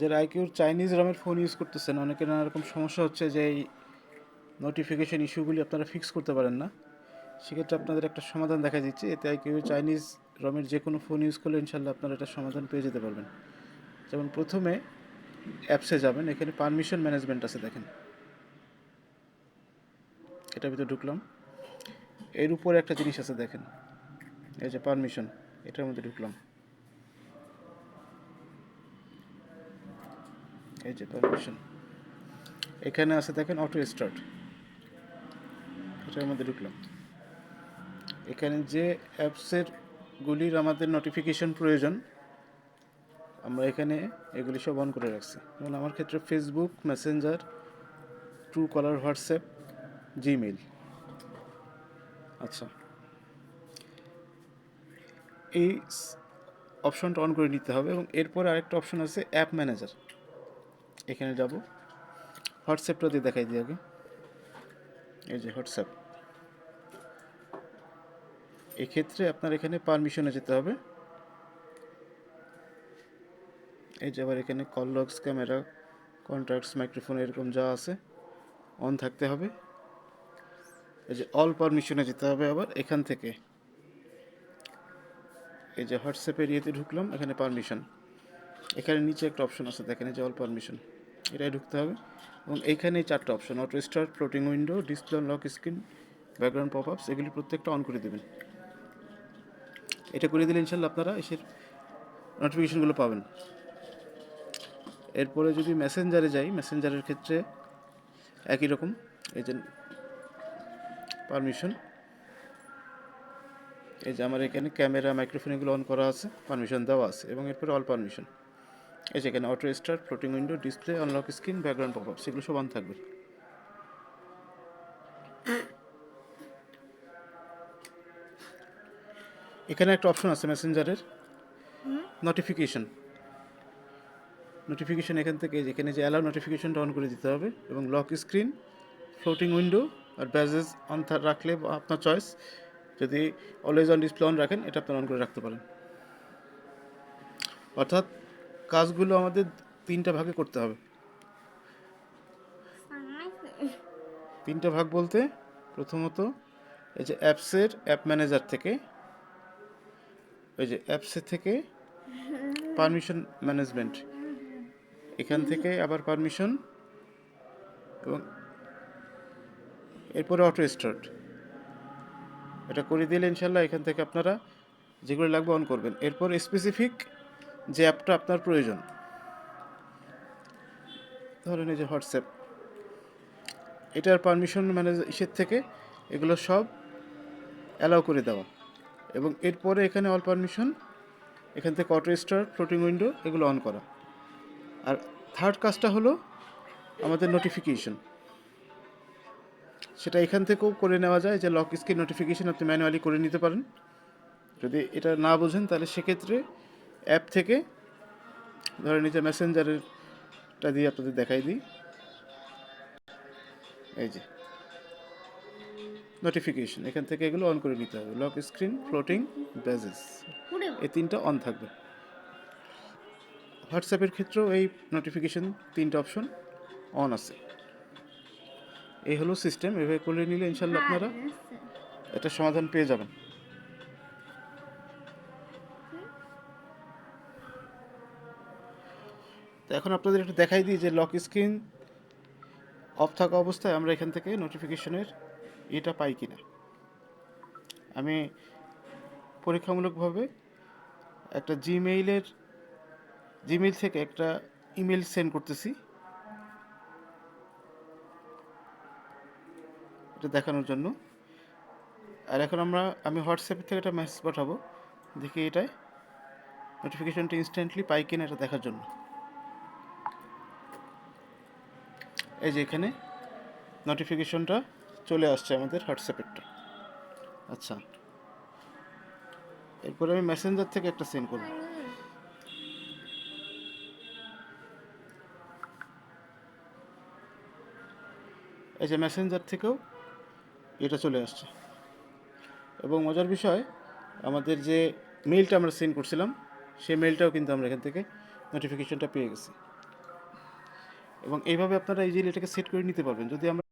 যারা আইকিউর চাইনিজ রমের ফোন ইউজ করতেছেন অনেকের নানা রকম সমস্যা হচ্ছে যে এই নোটিফিকেশন ইস্যুগুলি আপনারা ফিক্স করতে পারেন না। সেক্ষেত্রে আপনাদের একটা সমাধান দেখা দিচ্ছে। এতে আইকিউ চাইনিজ রমের যে কোনো ফোন ইউজ করলে ইনশাল্লাহ আপনারা এটা সমাধান পেয়ে যেতে পারবেন। যেমন প্রথমে অ্যাপসে যাবেন, এখানে পারমিশন ম্যানেজমেন্ট আছে দেখেন। এটার ভিতরে ঢুকলাম। এর উপরে একটা জিনিস আছে দেখেন। এই যে পারমিশন এটার মধ্যে ঢুকলাম। এই যে পারমিশন এখানে আছে দেখেন অটো স্টার্ট এটার মধ্যে ঢুকলাম। এখানে যে অ্যাপসের গুলির আমাদের নোটিফিকেশন প্রয়োজন, আমরা এখানে এগুলি সব অন করে রাখছি। যেমন আমার ক্ষেত্রে Facebook Messenger Truecaller WhatsApp Gmail আচ্ছা। এই অপশনটা অন করে নিতে হবে এবং এরপরে আরেকটা অপশন আছে অ্যাপ ম্যানেজার এখানে যাব। হোয়াটসঅ্যাপটা দিয়ে দেখাই দিই আগে। এই যে হোয়াটসঅ্যাপ এক্ষেত্রে আপনার এখানে পারমিশনে যেতে হবে। এই যে আবার এখানে call logs camera contacts microphone এরকম যা আছে অন থাকতে হবে। এই যে অল পারমিশনে যেতে হবে আবার এখান থেকে। এই যে হোয়াটসঅ্যাপের ইয়েতে ঢুকলাম, এখানে পারমিশন এখানে নিচে একটা অপশন আছে, দেখেন এই যে অল পারমিশন এটাই ঢুকতে হবে। এবং এইখানে চারটে option auto start floating window display lock screen background pop ups এগুলি প্রত্যেকটা অন করে দেবেন। এটা করে দিলে ইনশাল্লাহ আপনারা এসের নোটিফিকেশনগুলো পাবেন। এরপরে যদি মেসেঞ্জারে যাই মেসেঞ্জারের ক্ষেত্রে একই রকম, এই যে পারমিশন এই যে আমার এখানে ক্যামেরা মাইক্রোফোন এগুলো অন করা আছে পারমিশন দেওয়া আছে, এবং এরপরে অল পারমিশন এই যে এখানে auto start floating window display unlock screen background pop up সেগুলো সব অন থাকবে। এখানে একটা অপশন আছে মেসেঞ্জারের নোটিফিকেশন নোটিফিকেশন এখান থেকে যেখানে যে অ্যালাউ নোটিফিকেশনটা অন করে দিতে হবে এবং লক স্ক্রিন ফ্লোটিং উইন্ডো আর ব্যাজেস অন রাখলে আপনার চয়েস যদি অলওয়েজ অন ডিসপ্লে অন রাখেন, এটা আপনার অন করে রাখতে পারেন। অর্থাৎ কাজগুলো আমাদের তিনটা ভাগে করতে হবে। তিনটা ভাগ বলতে প্রথমত এই যে অ্যাপসের অ্যাপ ম্যানেজার থেকে ওই যে অ্যাপসের থেকে পারমিশন ম্যানেজমেন্ট। এখান থেকে আবার পারমিশন এবং এরপরে অটো স্টার্ট। এটা করে দিলে ইনশাল্লাহ এখান থেকে আপনারা যেগুলো লাগবে অন করবেন। এরপর স্পেসিফিক যে অ্যাপটা আপনার প্রয়োজন। ধরেন এই যে হোয়াটসঅ্যাপ। এটার পারমিশন ম্যানেজ ইসের থেকে এগুলো সব অ্যালাউ করে দেওয়া। এবং এরপরে এখানে অল পারমিশন, এখান থেকে অটো স্টার ফ্লোটিং উইন্ডো এগুলো অন করা। আর থার্ড কাজটা হলো আমাদের নোটিফিকেশন। সেটা এখান থেকেও করে নেওয়া যায় যে লক স্ক্রিন নোটিফিকেশন আপনি ম্যানুয়ালি করে নিতে পারেন। যদি এটা না বোঝেন তাহলে সেক্ষেত্রে অ্যাপ থেকে ধরেন এই যে মেসেঞ্জারেরটা দিয়ে আপনাদের দেখাই দিই। এই যে। নোটিফিকেশন এখান থেকে এগুলো অন করে নিতে হবে। লক স্ক্রিন ফ্লোটিং ব্যাজেস এই তিনটা অন থাকবে। হোয়াটসঅ্যাপের ক্ষেত্রেও এই নোটিফিকেশন তিনটা অপশন অন আছে। এই হলো সিস্টেম এভাবে করে নিলে ইনশাল্লাহ আপনারা এটা সমাধান পেয়ে যাবেন। এখন আপনাদের একটু দেখাই দিই যে লক স্ক্রিন অফ থাকা অবস্থায় আমরা এখান থেকে নোটিফিকেশনের এটা পাই কিনা। আমি পরীক্ষামূলকভাবে একটা জিমেইলের জিমেইল থেকে একটা ইমেল সেন্ড করতেছি। এটা দেখানোর জন্য। আর এখন আমরা, আমি হোয়াটসঅ্যাপ থেকে একটা মেসেজ পাঠাবো। দেখি এটায় নোটিফিকেশনটা ইনস্ট্যান্টলি পাই কিনা এটা দেখার জন্য। এই যে এখানে নোটিফিকেশনটা চলে আসছে আমাদের হোয়াটসঅ্যাপেরটা। আচ্ছা। এরপরে আমি মেসেঞ্জার থেকে একটা সেন্ড করব। এই যে মেসেঞ্জার থেকেও এটা চলে আসছে। এবং মজার বিষয়, আমাদের যে মেইলটা আমরা সেন্ড করছিলাম, সেই মেইলটাও কিন্তু আমরা এখান থেকে নোটিফিকেশনটা পেয়ে গেছি। এবং এইভাবে আপনারা ইজিলি এটাকে সেট করে নিতে পারবেন। যদি আমরা